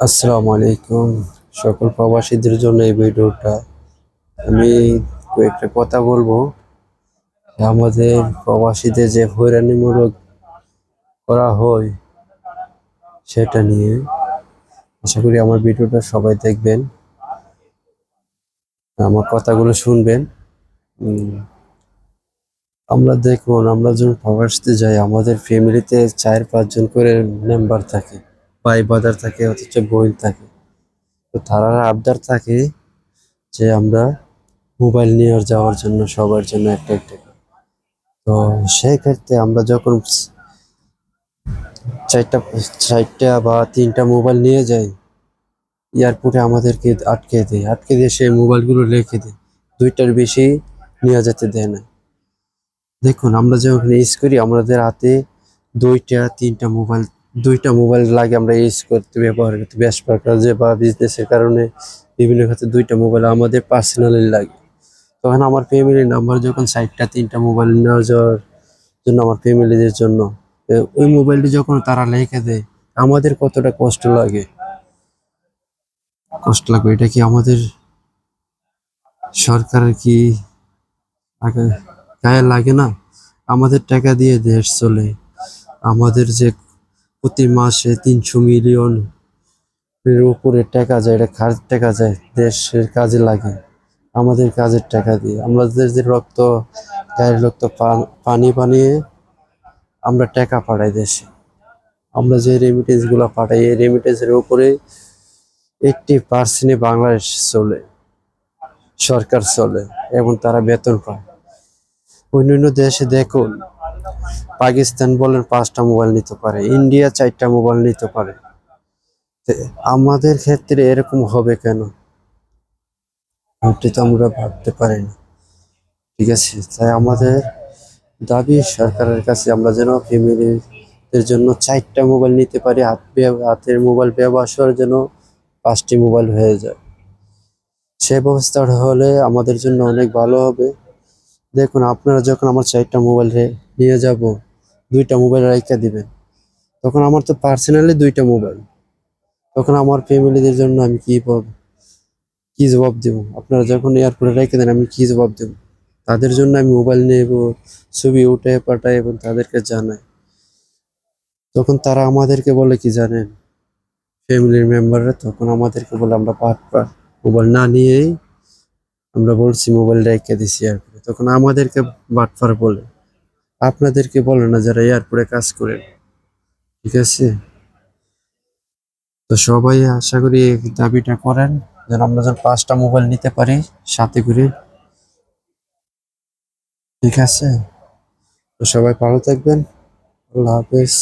আসসালামু আলাইকুম। সকল প্রবাসীদের জন্য এই ভিডিওটা আমি কয়েকটা কথা বলব। আমাদের প্রবাসীদের যে হয়রানিমূলক করা হয় সেটা নিয়ে আশা করি আমার ভিডিওটা সবাই দেখবেন, আমার কথাগুলো শুনবেন। আমরা দেখুন, আমরা যখন প্রবাসীতে যাই, আমাদের ফ্যামিলিতে চার পাঁচজন করে মেম্বার থাকে। ভাই বাদার থাকে, অথচ বোন থাকে। তো তারা আবদার থাকে যে আমরা মোবাইল নিয়ে যাওয়ার জন্য, সবার জন্য একটা একটা তো সেই ক্ষেত্রে আমরা যখন চারটা চারটা বা তিনটা মোবাইল নিয়ে যাই, এয়ারপোর্টে আমাদেরকে আটকে দেয়। আটকে দিয়ে সেই মোবাইলগুলো রেখে দেয়। দুইটার বেশি নিয়ে যেতে দেয় না। দেখুন, আমরা যখন ইউজ করি, আমাদের হাতে দুইটা, তিনটা মোবাইল দুইটা মোবাইল লাগে আমরা ইউজ করতে, ব্যবহার করতে ব্যবসার কাজে বা বিজনেসের কারণে বিভিন্ন ক্ষেত্রে দুইটা মোবাইল আমাদের পার্সোনালি লাগে। তখন আমার ফ্যামিলির নাম্বার যখন সাইডটা তিনটা মোবাইল নেওয়া যাওয়ার জন্য আমার ফ্যামিলিদের জন্য ওই মোবাইলটি যখন তারা রেখে দেয়, আমাদের কতটা কষ্ট লাগে। কষ্ট লাগবে, এটা কি আমাদের সরকারের কি গায়ে লাগে না? আমাদের টাকা দিয়ে দেশ চলে, আমাদের যে প্রতি মাসে তিনশো মিলিয়ন এর উপরে টাকা যায়, এটা খার টাকা যায়, দেশের কাজে লাগে, আমাদের কাজের টাকা দিয়ে। আমাদের যে রক্ত, গায়ের রক্ত পানি বানিয়ে আমরা টাকা পাঠাই দেশে। আমরা যে রেমিটেন্সগুলো পাঠাই, এই রেমিটেন্সের উপরে এইটটি পার্সেন্টে বাংলাদেশ চলে, সরকার চলে এবং তারা বেতন পায়। অন্যান্য দেশে দেখুন পাকিস্তান বলেন পাঁচটা মোবাইল নিতে পারে, ইন্ডিয়া চারটা মোবাইল নিতে পারে। আমাদের ক্ষেত্রে এরকম হবে কেন? ওটি তো আমরা ভাবতে পারি না। ঠিক আছে, তাই আমাদের দাবি সরকারের কাছে আমরা যেন ফ্যামিলিদের জন্য চারটা মোবাইল নিতে পারি, হাত হাতের মোবাইল ব্যবহার যেন পাঁচটি মোবাইল হয়ে যায়। সে ব্যবস্থাটা হলে আমাদের জন্য অনেক ভালো হবে। দেখুন, আপনারা যখন আমার চারটা মোবাইল নিয়ে যাব, দুইটা মোবাইল রাইখা দিবেন। তখন আমার তো পার্সোনালি দুইটা মোবাইল তখন আমার ফ্যামিলিদের জন্য আমি কি পাব- কি জবাব দেব? আপনারা যখন এয়ারপোর্টে রেখে দেন, আমি কি জবাব দেব? তাদের জন্য আমি মোবাইল নেব, ছবি উঠে পাঠাই এবং তাদেরকে জানাই তখন তারা আমাদেরকে বলে কি জানেন? ফ্যামিলির মেম্বাররা তখন আমাদেরকে বলে, আমরা পাট মোবাইল না নিয়েই আমরা বলছি মোবাইল রেখে দিছি এয়ারপোর্টে তখন আমাদেরকে বাটফার বলে আপনাদেরকে বলে না যারা এয়ারপোর্টে কাজ করে। ঠিক আছে? তো সবাই আশা করি এই দাবিটা করেন, যেন আমরা যেন পাঁচটা মোবাইল নিতে পারি সাথে করে। ঠিক আছে? তো সবাই ভালো থাকবেন। আল্লাহ হাফেজ।